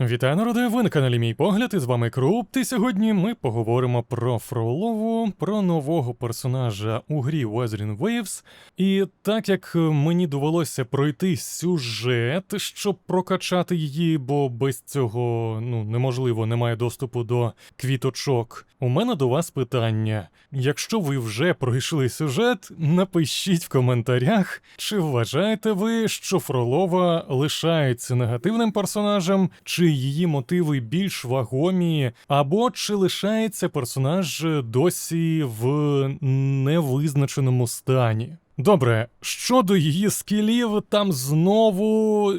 Вітаю народи, ви на каналі Мій Погляд, і з вами Круп. І сьогодні ми поговоримо про Фролову, про нового персонажа у грі Wuthering Waves. І так як мені довелося пройти сюжет, щоб прокачати її, бо без цього ну неможливо, немає доступу до квіточок. У мене до вас питання. Якщо ви вже пройшли сюжет, напишіть в коментарях, чи вважаєте ви, що Фролова лишається негативним персонажем, чи її мотиви більш вагомі, або чи лишається персонаж досі в невизначеному стані? Добре, щодо її скілів, там знову.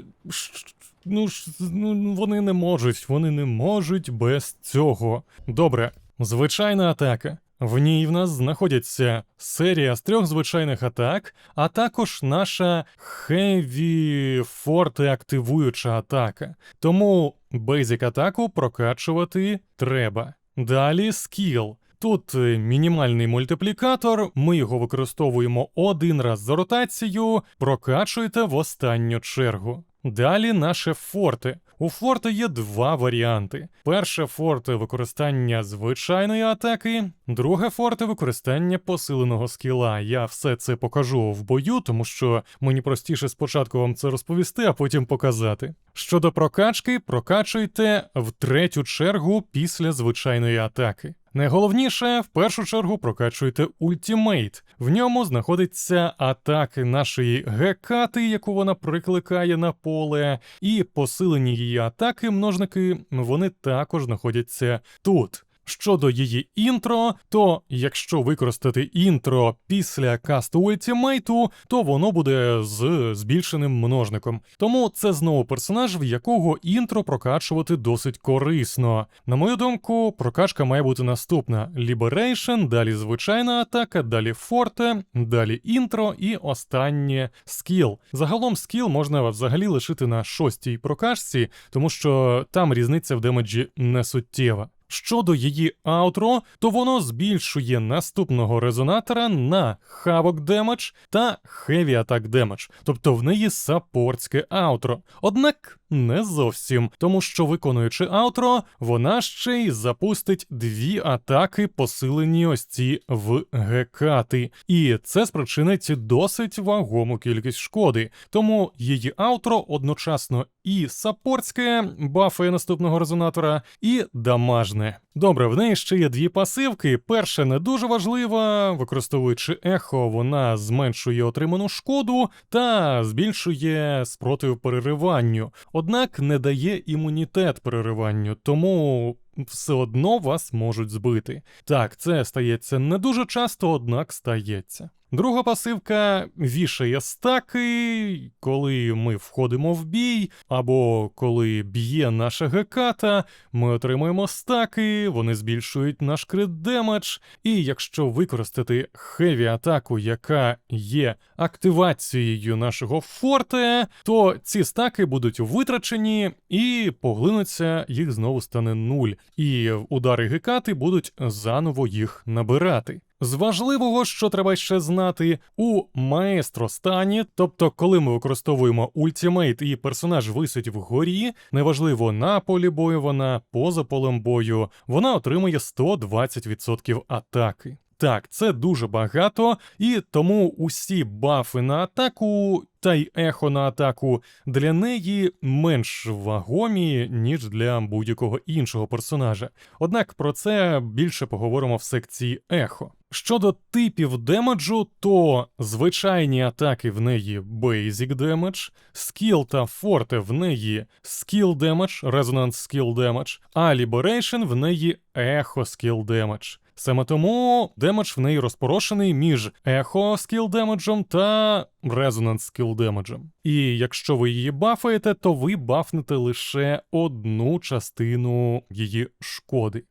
Ну, ну, вони не можуть, вони не можуть без цього. Добре, звичайна атака. В ній в нас знаходяться серія з трьох звичайних атак, а також наша хеві форте активуюча атака. Тому бейзик атаку прокачувати треба. Далі скіл. Тут е, мінімальний мультиплікатор, ми його використовуємо один раз за ротацію, прокачуєте в останню чергу. Далі наше форте. У форте є два варіанти: перше форте використання звичайної атаки, друге форте використання посиленого скіла. Я все це покажу в бою, тому що мені простіше спочатку вам це розповісти, а потім показати. Щодо прокачки, прокачуйте в третю чергу після звичайної атаки. Найголовніше, в першу чергу прокачуйте ультімейт. В ньому знаходиться атаки нашої гекати, яку вона прикликає на поле, і посилені її атаки, множники, вони також знаходяться тут. Щодо її інтро, то якщо використати інтро після касту ультімейту, то воно буде з збільшеним множником. Тому це знову персонаж, в якого інтро прокачувати досить корисно. На мою думку, прокачка має бути наступна: Liberation, далі звичайна атака, далі форте, далі інтро і останнє скіл. Загалом скіл можна взагалі лишити на шостій прокачці, тому що там різниця в демеджі не суттєва. Щодо її аутро, то воно збільшує наступного резонатора на хавок демедж та хеві атак демедж, тобто в неї саппортське аутро. Однак не зовсім, тому що виконуючи аутро, вона ще й запустить дві атаки, посилені ось ці в гекати. І це спричинить досить вагому кількість шкоди. Тому її аутро одночасно і саппортське бафає наступного резонатора, і дамажне. Добре, в неї ще є дві пасивки. Перша не дуже важлива, використовуючи ехо, вона зменшує отриману шкоду та збільшує спротив перериванню, однак не дає імунітет перериванню, тому. Все одно вас можуть збити. Так, це стається не дуже часто, однак стається. Друга пасивка вішає стаки, коли ми входимо в бій, або коли б'є наша геката, ми отримуємо стаки, вони збільшують наш крит демедж, і якщо використати хеві атаку, яка є активацією нашого форте, то ці стаки будуть витрачені і поглинуться, їх знову стане нуль. І удари гекати будуть заново їх набирати. З важливого, що треба ще знати, у маестро стані, тобто, коли ми використовуємо ультимейт і персонаж висить вгорі, неважливо на полі бою вона, поза полем бою, вона отримує 120% атаки. Так, це дуже багато, і тому усі бафи на атаку та й ехо на атаку для неї менш вагомі, ніж для будь-якого іншого персонажа. Однак про це більше поговоримо в секції ехо. Щодо типів демеджу, то звичайні атаки в неї Basic Damage, скіл та форте в неї Skill Damage, Resonance Skill Damage, а Liberation в неї Echo Skill Damage. Саме тому демедж в неї розпорошений між ехо скіл демеджем та резонанс скіл демеджем. І якщо ви її бафаєте, то ви бафнете лише одну частину її шкоди.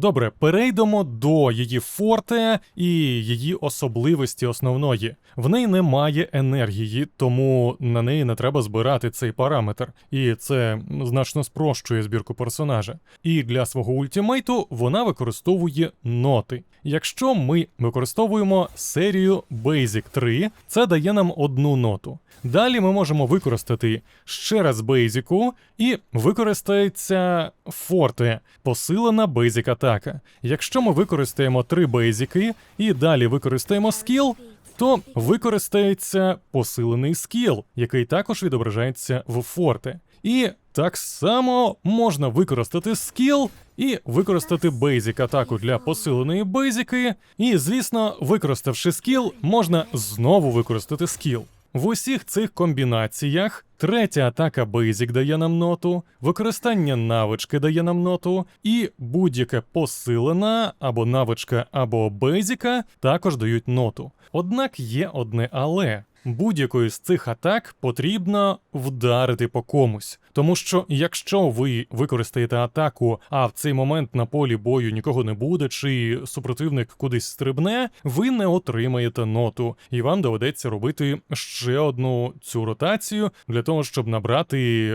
Добре, перейдемо до її форте і її особливості основної. В неї немає енергії, тому на неї не треба збирати цей параметр. І це значно спрощує збірку персонажа. І для свого ультимейту вона використовує ноти. Якщо ми використовуємо серію Basic 3, це дає нам одну ноту. Далі ми можемо використати ще раз бейзіку, і використається форте, посилена бейзік атака. Якщо ми використаємо три бейзіки і далі використаємо скіл, то використається посилений скіл, який також відображається в форте. І так само можна використати скіл і використати бейзік атаку для посиленої бейзіки. І, звісно, використавши скіл, можна знову використати скіл. В усіх цих комбінаціях третя атака Бейзік дає нам ноту, використання навички дає нам ноту, і будь-яке посилена або навичка, або бейзіка також дають ноту. Однак є одне але. Будь-якою з цих атак потрібно вдарити по комусь. Тому що якщо ви використаєте атаку, а в цей момент на полі бою нікого не буде, чи супротивник кудись стрибне, ви не отримаєте ноту, і вам доведеться робити ще одну цю ротацію для того, щоб набрати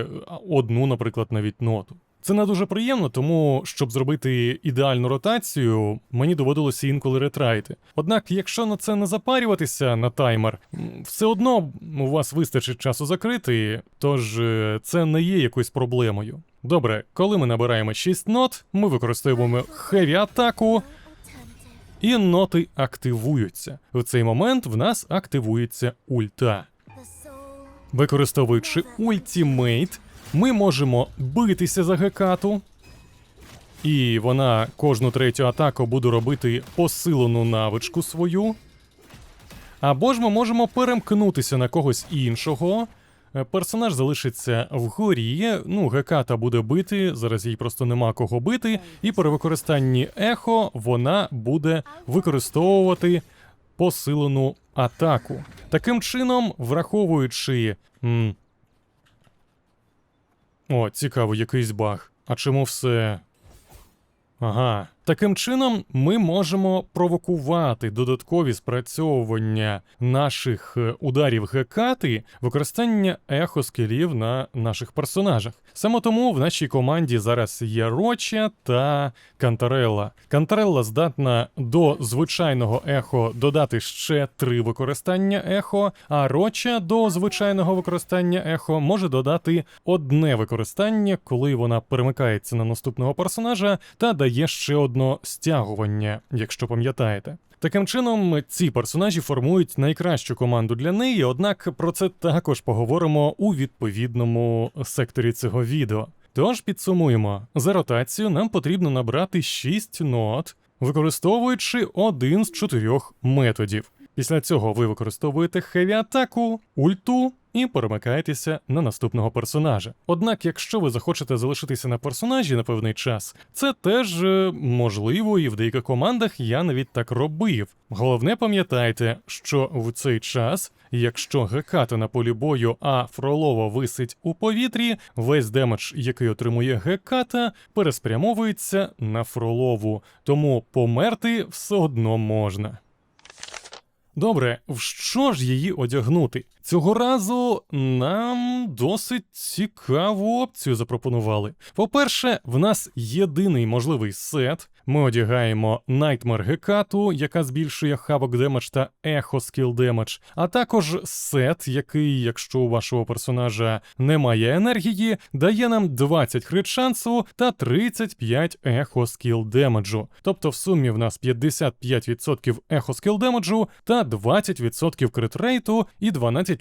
одну, наприклад, навіть ноту. Це не дуже приємно, тому щоб зробити ідеальну ротацію, мені доводилося інколи ретрайти. Однак, якщо на це не запарюватися на таймер, все одно у вас вистачить часу закрити, тож е, це не є якоюсь проблемою. Добре, коли ми набираємо 6 нот, ми використовуємо хеві атаку, і ноти активуються. В цей момент в нас активується ульта. Використовуючи ультімейт, ми можемо битися за гекату. І вона кожну третю атаку буде робити посилену навичку свою. Або ж ми можемо перемкнутися на когось іншого. Е, Персонаж залишиться вгорі. Ну, геката буде бити, зараз їй просто нема кого бити. І при використанні ехо вона буде використовувати посилену атаку. Таким чином, враховуючи. м, О, цікаво, якийсь баг. А чому все. Ага. Таким чином, ми можемо провокувати додаткові спрацьовування наших е, ударів гекати, використання ехоскілів на наших персонажах. Саме тому в нашій команді зараз є Роча та Кантарелла. Кантарелла здатна до звичайного ехо додати ще три використання ехо, а Роча до звичайного використання ехо може додати одне використання, коли вона перемикається на наступного персонажа та дає ще одне стягування, якщо пам'ятаєте. Таким чином, ці персонажі формують найкращу команду для неї, однак про це також поговоримо у відповідному секторі цього відео. Тож підсумуємо, за ротацію нам потрібно набрати 6 нот, використовуючи один з чотирьох методів. Після цього ви використовуєте хеві атаку, ульту і перемикаєтеся на наступного персонажа. Однак, якщо ви захочете залишитися на персонажі на певний час, це теж е, можливо, і в деяких командах я навіть так робив. Головне пам'ятайте, що в цей час, якщо геката на полі бою, а Фролова висить у повітрі, весь демедж, який отримує геката, переспрямовується на Фролову, тому померти все одно можна. Добре, в що ж її одягнути? Цього разу нам досить цікаву опцію запропонували. По-перше, в нас єдиний можливий сет. Ми одягаємо Nightmare Гекату, яка збільшує хавок демедж та ехо скіл демедж, а також сет, який, якщо у вашого персонажа немає енергії, дає нам 20 крит шансу та 35 ехо скіл демеджу. Тобто в сумі в нас 55% ехо скіл демеджу та 20% крит рейту і 12%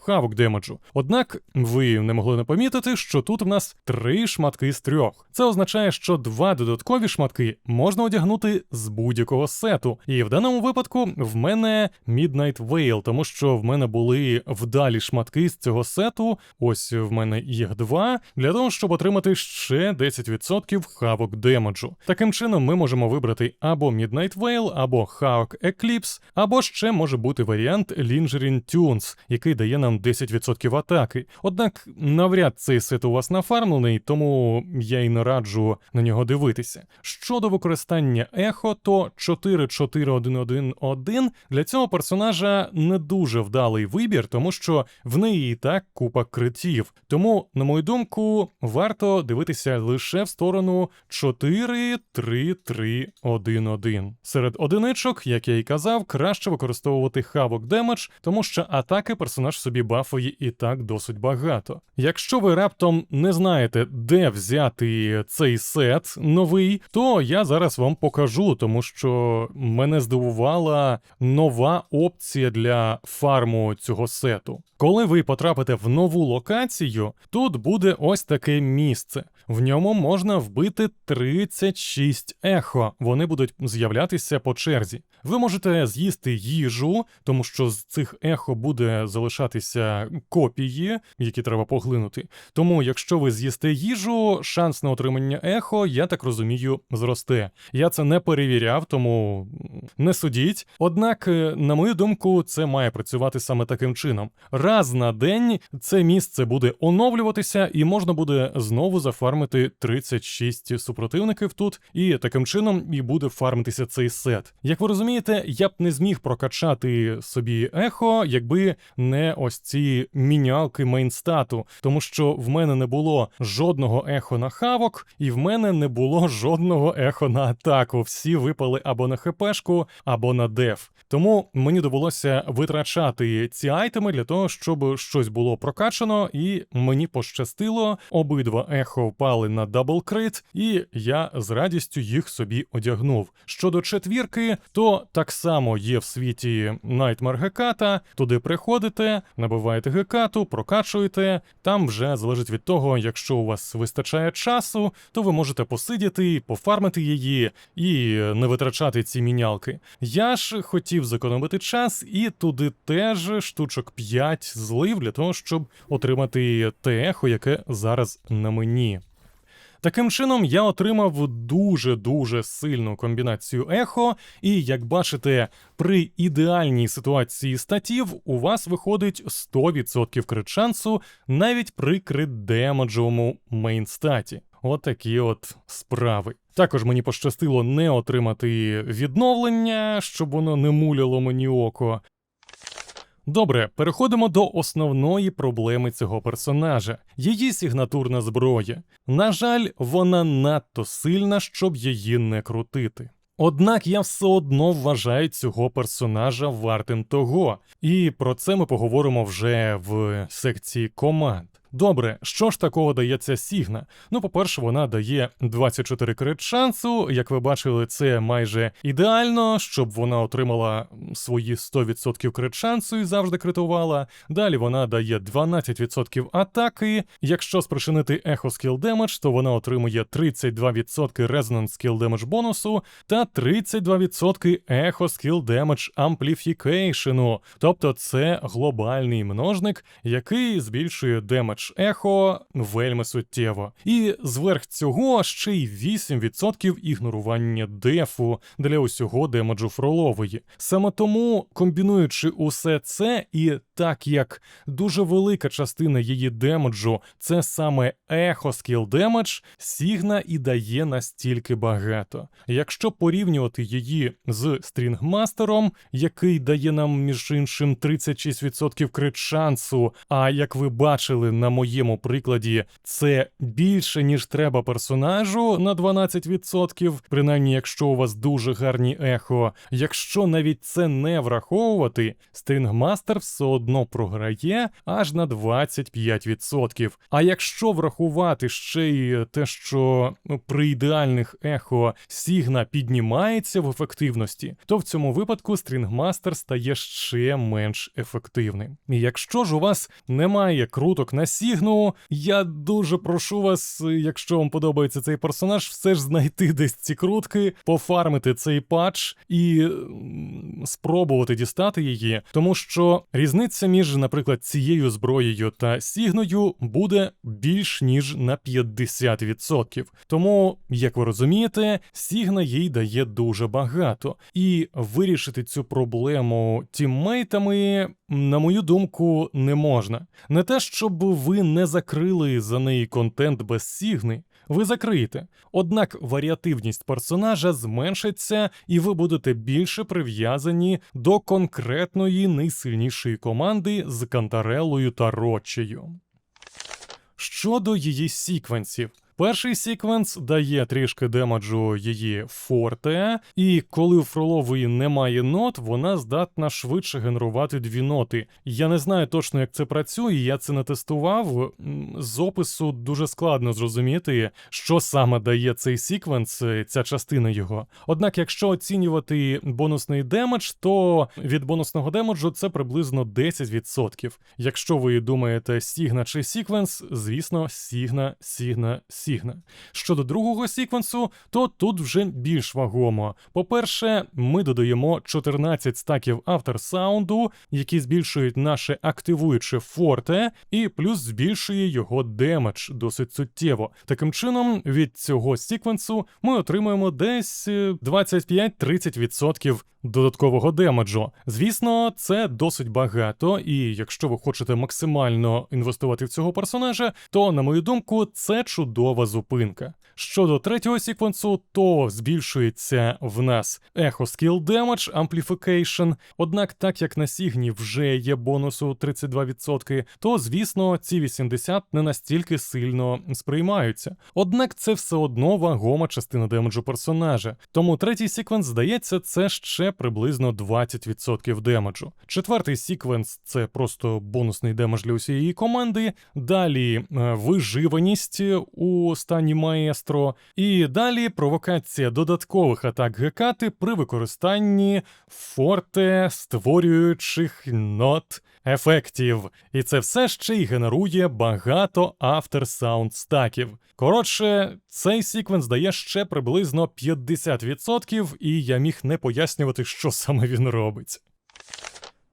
хавок демеджу. Однак ви не могли не помітити, що тут в нас три шматки з трьох. Це означає, що два додаткові шматки можна одягнути з будь-якого сету. І в даному випадку в мене Midnight Veil, тому що в мене були вдалі шматки з цього сету. Ось в мене їх два, для того, щоб отримати ще 10% хавок демеджу. Таким чином, ми можемо вибрати або Midnight Veil, або Hawk Eclipse, або ще може бути варіант Lingering Tunes, який дає нам 10% атаки. Однак навряд цей сет у вас нафармлений, тому я й не раджу на нього дивитися. Щодо використання ехо, то 4-4-1-1-1 для цього персонажа не дуже вдалий вибір, тому що в неї і так купа критів. Тому, на мою думку, варто дивитися лише в сторону 4-3-3-1-1. Серед одиничок, як я й казав, краще використовувати хавок демедж, тому що атаки персонаж собі бафує і так досить багато. Якщо ви раптом не знаєте, де взяти цей сет новий, то я зараз вам покажу, тому що мене здивувала нова опція для фарму цього сету. Коли ви потрапите в нову локацію, тут буде ось таке місце. В ньому можна вбити 36 ехо. Вони будуть з'являтися по черзі. Ви можете з'їсти їжу, тому що з цих ехо буде залишатися копії, які треба поглинути. Тому, якщо ви з'їсте їжу, шанс на отримання ехо, я так розумію, зросте. Я це не перевіряв, тому не судіть. Однак, е, на мою думку, це має працювати саме таким чином. Раз на день це місце буде оновлюватися, і можна буде знову зафармити 36 супротивників тут, і таким чином і буде фармитися цей сет. Як ви розумієте, я б не зміг прокачати собі ехо, якби не ось ці мінялки мейнстату, тому що в мене не було жодного ехо на хавок, і в мене не було жодного ехо на атаку. Всі випали або на хпшку, або на деф. Тому мені довелося витрачати ці айтеми для того, щоб щось було прокачано, і мені пощастило. Обидва ехо впали на даблкрит, і я з радістю їх собі одягнув. Щодо четвірки, то так само є в світі Nightmare Геката. Туди приходите, набиваєте гекату, прокачуєте. Там вже залежить від того, якщо у вас вистачає часу, то ви можете посидіти, пофармити її і не витрачати ці мінялки. Я ж хотів зекономити час і туди теж штучок 5 злив для того, щоб отримати те ехо, яке зараз на мені. Таким чином, я отримав дуже-дуже сильну комбінацію ехо, і як бачите, при ідеальній ситуації статів у вас виходить 100% крит шансу навіть при крит-демеджовому мейнстаті. Отакі от справи. Також мені пощастило не отримати відновлення, щоб воно не муляло мені око. Добре, переходимо до основної проблеми цього персонажа її сигнатурна зброя. На жаль, вона надто сильна, щоб її не крутити. Однак я все одно вважаю цього персонажа вартим того, і про це ми поговоримо вже в секції команд. Добре, що ж такого дає ця Сігна? Ну, по-перше, вона дає 24 крит шансу. Як ви бачили, це майже ідеально, щоб вона отримала свої 100% крит шансу і завжди критувала. Далі вона дає 12% атаки. Якщо спричинити Echo Skill Damage, то вона отримує 32% Resonance Skill Damage бонусу та 32% Echo Skill Damage Amplification. Тобто це глобальний множник, який збільшує демедж демедж ехо вельми суттєво. І зверх цього ще й 8% ігнорування дефу для усього демеджу фролової. Саме тому, комбінуючи усе це, і так як дуже велика частина її демеджу це саме ехо скіл демедж, Сігна і дає настільки багато. Якщо порівнювати її з стрінгмастером, який дає нам між іншим 36% крит шансу, а як ви бачили на моєму прикладі, це більше, ніж треба персонажу на 12%, принаймні, якщо у вас дуже гарні ехо. Якщо навіть це не враховувати, стрінгмастер все одно програє аж на 25%. А якщо врахувати ще й те, що при ідеальних ехо Сігна піднімається в ефективності, то в цьому випадку стрінгмастер стає ще менш ефективним. І якщо ж у вас немає круток на Сігну, я дуже прошу вас, якщо вам подобається цей персонаж, все ж знайти десь ці крутки, пофармити цей патч і спробувати дістати її, тому що різниця між, наприклад, цією зброєю та Сігною буде більш ніж на 50%. Тому, як ви розумієте, Сігна їй дає дуже багато, і вирішити цю проблему тіммейтами на мою думку, не можна. Не те, щоб ви не закрили за неї контент без сігни, ви закриєте. Однак варіативність персонажа зменшиться, і ви будете більше прив'язані до конкретної найсильнішої команди з Кантарелою та Рочею. Щодо її сіквенсів. Перший секвенс дає трішки демеджу її форте, і коли у Фролової немає нот, вона здатна швидше генерувати дві ноти. Я не знаю точно, як це працює, я це не тестував. З опису дуже складно зрозуміти, що саме дає цей секвенс, е, ця частина його. Однак, якщо оцінювати бонусний демедж, то від бонусного демеджу це приблизно 10%. Якщо ви думаєте Сігна чи Сіквенс, звісно, Сігна, Сігна, Сігна. Щодо другого секвенсу, то тут вже більш вагомо. По-перше, ми додаємо 14 стаків авторсаунду, які збільшують наше активуюче форте, і плюс збільшує його демедж досить суттєво. Таким чином, від цього секвенсу ми отримуємо десь е, 25-30% додаткового демеджу. Звісно, це досить багато, і якщо ви хочете максимально інвестувати в цього персонажа, то, на мою думку, це чудова зупинка. Щодо третього секвенсу, то збільшується в нас Echo Skill Damage Amplification, однак, так як на Сігні вже є бонусу 32%, то звісно ці 80 не настільки сильно сприймаються. Однак це все одно вагома частина демеджу персонажа. Тому третій секвенс, здається, це ще приблизно 20% демеджу. Четвертий секвенс це просто бонусний демедж для усієї команди. Далі е, виживаність у стані маестро. І далі провокація додаткових атак Гекати при використанні форте створюючих нот ефектів. І це все ще й генерує багато авторсаунд стаків. Коротше, цей секвенс дає ще приблизно 50%, і я міг не пояснювати, що саме він робить.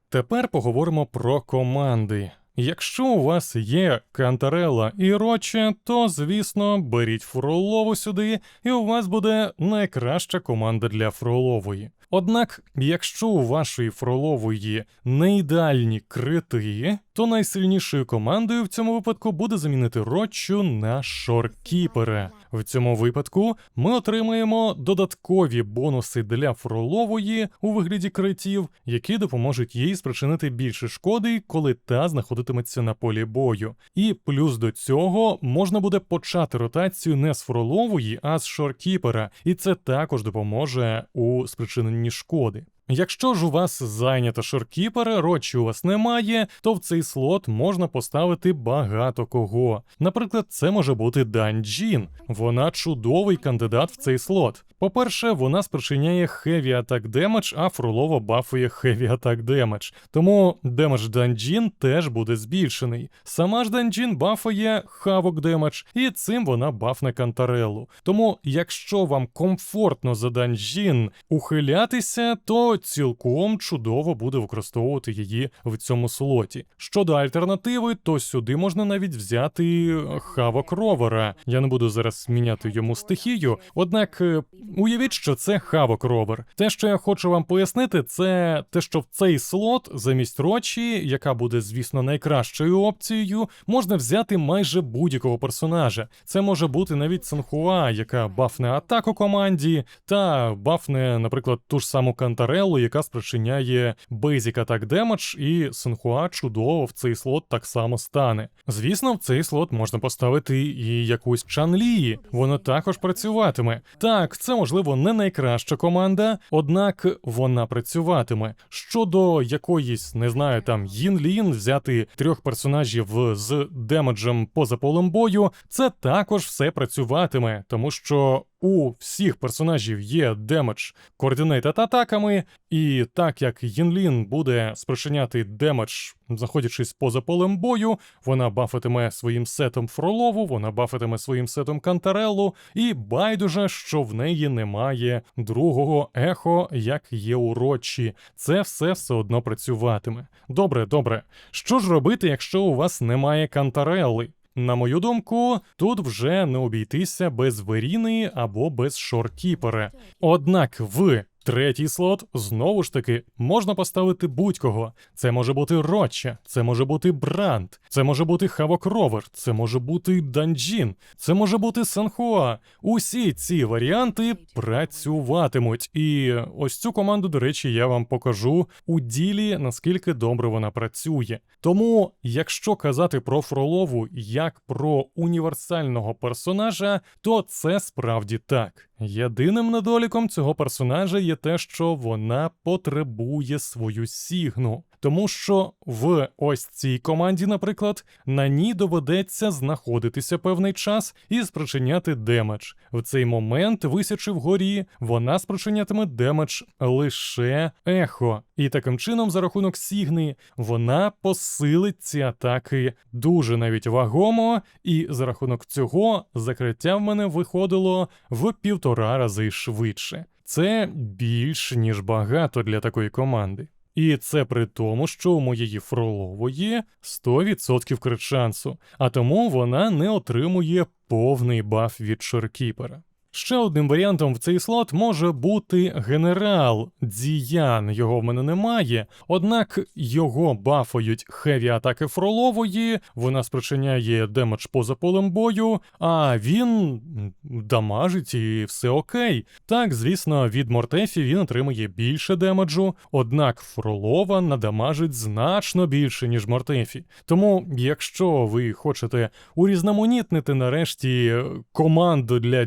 Тепер поговоримо про команди. Якщо у вас є Кантарела і Роче, то звісно беріть Фролову сюди, і у вас буде найкраща команда для Фролової. Однак, якщо у вашої Фролової не ідеальні крити, то найсильнішою командою в цьому випадку буде замінити Рочу на Шоркіпера. В цьому випадку ми отримаємо додаткові бонуси для Фролової у вигляді критів, які допоможуть їй спричинити більше шкоди, коли та знаходитиметься на полі бою. І плюс до цього можна буде почати ротацію не з Фролової, а з Шоркіпера, і це також допоможе у спричиненні шкоди. Якщо ж у вас зайнято шоркіпер, рочі у вас немає, то в цей слот можна поставити багато кого. Наприклад, це може бути Данджін. Вона чудовий кандидат в цей слот. По-перше, вона спричиняє Heavy Attack Damage, а Фролова бафує Heavy Attack Damage. Тому демедж Данджін теж буде збільшений. Сама ж Данджін бафує Havoc Damage, і цим вона бафне Кантарелу. Тому, якщо вам комфортно за Данджін ухилятися, то цілком чудово буде використовувати її в цьому слоті. Щодо альтернативи, то сюди можна навіть взяти Хавок Ровера. Я не буду зараз міняти йому стихію, однак е, уявіть, що це Хавок Ровер. Те, що я хочу вам пояснити, це те, що в цей слот замість Рочі, яка буде, звісно, найкращою опцією, можна взяти майже будь-якого персонажа. Це може бути навіть Санхуа, яка бафне атаку команді, та бафне, наприклад, ту ж саму Кантарелу, яка спричиняє Basic Attack Damage, і Санхуа чудово в цей слот так само стане. Звісно, в цей слот можна поставити і якусь Чанлії, вона також працюватиме. Так, це можливо не найкраща команда, однак вона працюватиме. Щодо якоїсь, не знаю, там Їн-Лін взяти трьох персонажів з демеджем поза полем бою, це також все працюватиме, тому що у всіх персонажів є демедж координейт атаками, і так як Єнлін буде спричиняти демедж, знаходячись поза полем бою, вона бафитиме своїм сетом Фролову, вона бафитиме своїм сетом Кантареллу, і байдуже, що в неї немає другого ехо, як є у Рочі. Це все все одно працюватиме. Добре, добре. Що ж робити, якщо у вас немає Кантарелли? На мою думку, тут вже не обійтися без Веріни або без шоркіпера. Однак в Третій слот знову ж таки можна поставити будь-кого. Це може бути Роча, це може бути Бранд, це може бути Хавокровер, це може бути Данджін, це може бути Санхуа. Усі ці варіанти працюватимуть. І ось цю команду, до речі, я вам покажу у ділі, наскільки добре вона працює. Тому, якщо казати про Фролову як про універсального персонажа, то це справді так. Єдиним недоліком цього персонажа є те, що вона потребує свою сігну. Тому що в ось цій команді, наприклад, на ній доведеться знаходитися певний час і спричиняти демедж. В цей момент, висячи вгорі, вона спричинятиме демедж лише ехо. І таким чином, за рахунок сігни, вона посилить ці атаки дуже навіть вагомо, і за рахунок цього закриття в мене виходило в півтора рази швидше. Це більш ніж багато для такої команди. І це при тому, що у моєї Фролової 100% крит шансу, а тому вона не отримує повний баф від Шоркіпера. Ще одним варіантом в цей слот може бути генерал Діян. Його в мене немає. Однак його бафають хеві атаки Фролової, вона спричиняє демедж поза полем бою, а він дамажить і все окей. Так, звісно, від Мортефі він отримує більше демеджу, однак Фролова надамажить значно більше, ніж Мортефі. Тому, якщо ви хочете урізноманітнити нарешті команду для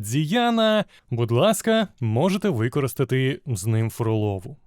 Діяна, будь ласка, можете використати з ним Фролову.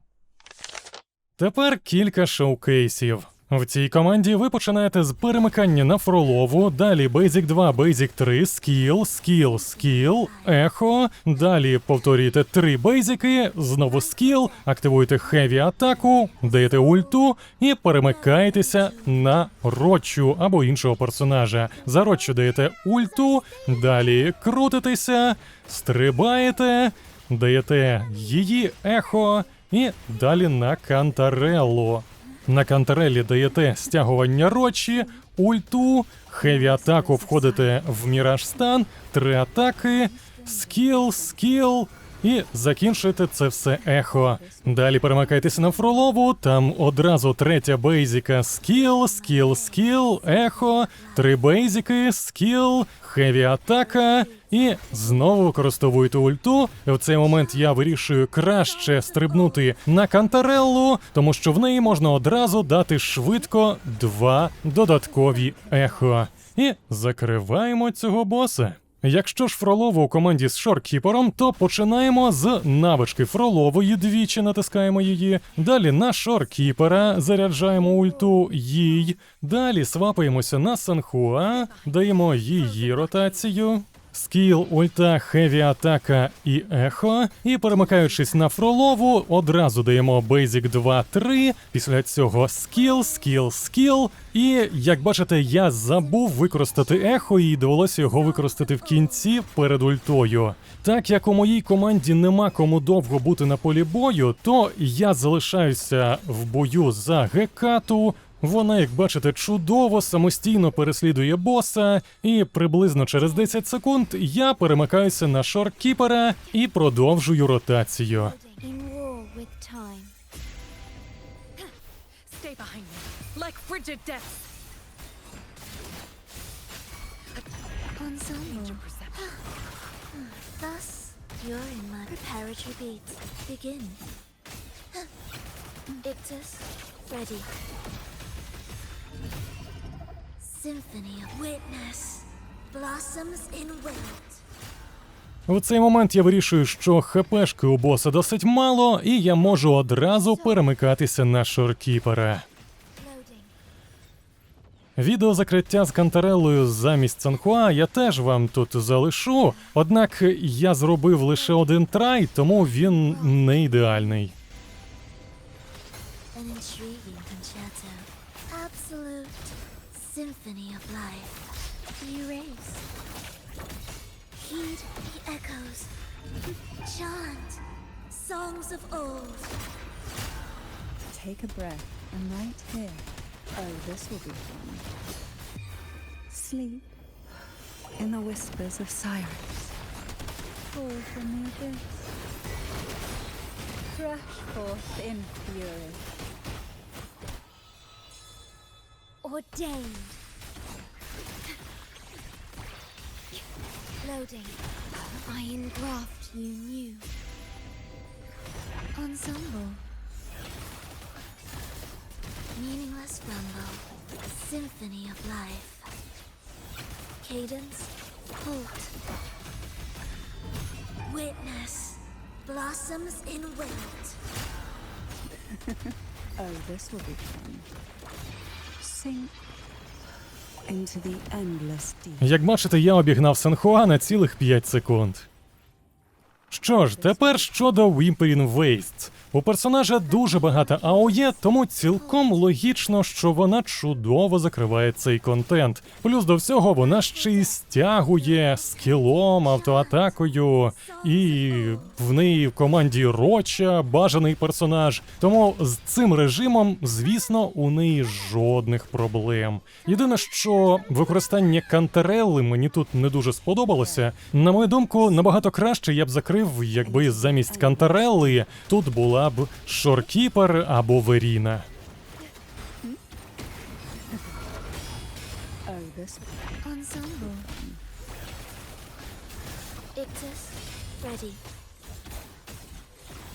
Тепер кілька шоукейсів. В цій команді ви починаєте з перемикання на Фролову, далі Basic 2, Basic 3, Skill, Skill, Skill, Ехо, далі повторюєте три бейзики, знову скіл, активуєте хеві атаку, даєте ульту і перемикаєтеся на Рочу або іншого персонажа. За Рочу даєте ульту, далі крутитеся, стрибаєте, даєте її ехо і далі на Кантареллу. На кантерелі даєте стягування рочі, ульту, хеві атаку входите в міраж стан, три атаки, скіл, скіл. І закінчуєте це все ехо. Далі перемикайтеся на Фролову, там одразу третя бейзіка скіл, скіл, скіл, ехо, три бейзіки, скіл, хеві атака. І знову використовуєте ульту. В цей момент я вирішую краще стрибнути на Кантареллу, тому що в неї можна одразу дати швидко два додаткові ехо. І закриваємо цього боса. Якщо ж Фролово у команді з шоркіпером, то починаємо з навички Фролової, двічі натискаємо її. Далі на шоркіпера заряджаємо ульту їй. Далі свапаємося на Санхуа, даємо її ротацію. Скіл, ульта, хеві атака і ехо. І перемикаючись на Фролову, одразу даємо Basic 2-3. Після цього скіл, скіл, скіл. І як бачите, я забув використати ехо, і довелося його використати в кінці перед ультою. Так як у моїй команді нема кому довго бути на полі бою, то я залишаюся в бою за Гекату. Вона, як бачите, чудово самостійно переслідує боса, і приблизно через 10 секунд я перемикаюся на шоркіпера і продовжую ротацію. in war Symphony of witness blossoms in wilt. В цей момент я вирішую, що хпшки у боса досить мало, і я можу одразу перемикатися на шоркіпера. Відео закриття з Кантареллою замість Цанхуа я теж вам тут залишу. Однак я зробив лише один трай, тому він не ідеальний. Symphony of life. Erase. Heed the echoes. Chant songs of old. Take a breath and right here. Oh, this will be fun. Sleep in the whispers of sirens. Fall from the abyss. Crash forth in fury. Ordained. Loading. Iron graft you knew. Ensemble. Meaningless rumble. Symphony of life. Cadence. Halt. Witness. Blossoms in wilt. Oh, this will be fun. Sink Як бачите, я обігнав Сенхуа на цілих 5 секунд. Що ж, тепер щодо Whimpering Wastes. У персонажа дуже багато АОЄ, тому цілком логічно, що вона чудово закриває цей контент. Плюс до всього вона ще й стягує скілом, автоатакою, і в неї в команді Роча бажаний персонаж. Тому з цим режимом, звісно, у неї жодних проблем. Єдине, що використання кантерели мені тут не дуже сподобалося. На мою думку, набагато краще я б закрив, якби замість кантерели тут була б Шоркіпер або Веріна. Oh, this Ensemble. Ictus, ready.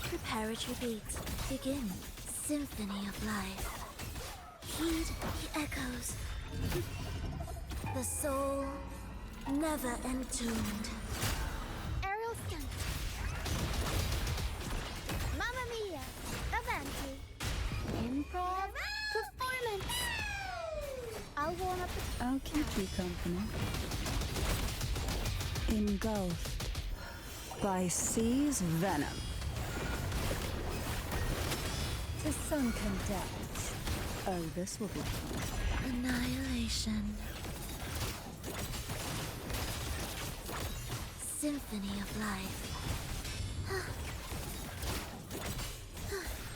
Preparatory beats, begin. Symphony of life. Heed the echoes. The soul, never entombed. I'll keep you company. Engulfed by sea's venom. To sunken depths. Oh, this will be fun. Annihilation. Symphony of life.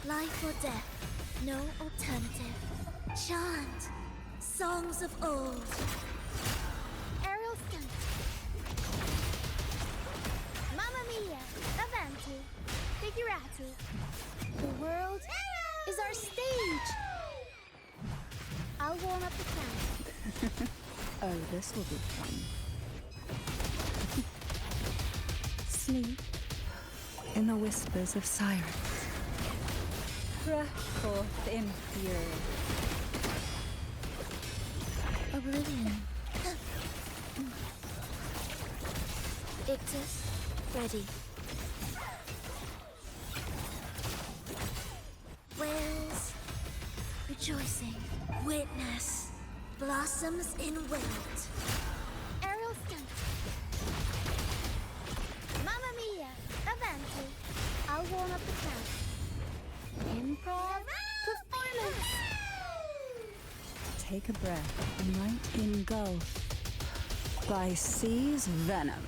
life or death, no alternative. Chant songs of old. aerial stunt. Mamma mia! Avanti! Figurati! The world is our stage! I'll warm up the crowd. Oh, this will be fun. Sleep in the whispers of sirens. Crash forth in fury. Oblivion. Ictus, ready. Whales, rejoicing. Witness, blossoms in wilt. Aerial stunt. Mamma mia! Avanti! I'll warm up the crowd. Improv performance! Take a breath might engulf by sea's venom.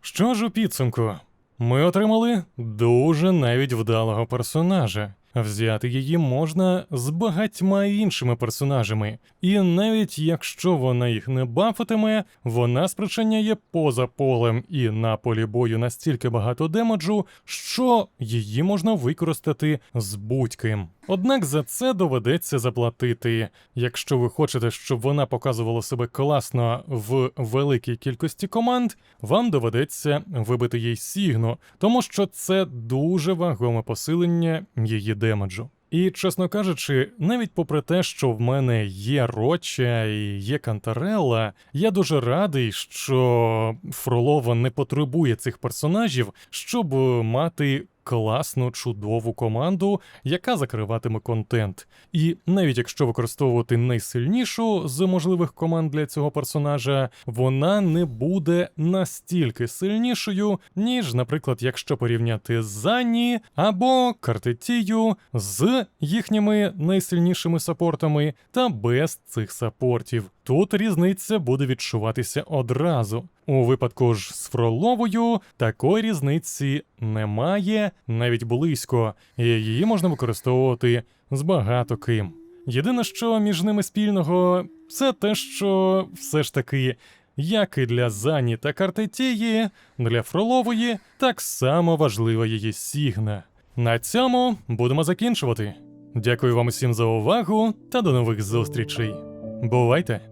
Що ж у підсумку? Ми отримали дуже навіть вдалого персонажа. Взяти її можна з багатьма іншими персонажами, і навіть якщо вона їх не бафатиме, вона спричиняє поза полем і на полі бою настільки багато демеджу, що її можна використати з будь-ким. Однак за це доведеться заплатити. Якщо ви хочете, щоб вона показувала себе класно в великій кількості команд, вам доведеться вибити їй сігну, тому що це дуже вагоме посилення її демеджу. І, чесно кажучи, навіть попри те, що в мене є Роча і є Кантарелла, я дуже радий, що Фролова не потребує цих персонажів, щоб мати класну, чудову команду, яка закриватиме контент. І навіть якщо використовувати найсильнішу з можливих команд для цього персонажа, вона не буде настільки сильнішою, ніж, наприклад, якщо порівняти Зані або Картетію з їхніми найсильнішими саппортами та без цих саппортів. Тут різниця буде відчуватися одразу. У випадку ж з Фроловою такої різниці немає навіть близько, і її можна використовувати з багато ким. Єдине, що між ними спільного це те, що все ж таки, як і для Зані та Картетії, для Фролової так само важлива її Сігна. На цьому будемо закінчувати. Дякую вам усім за увагу та до нових зустрічей. Бувайте!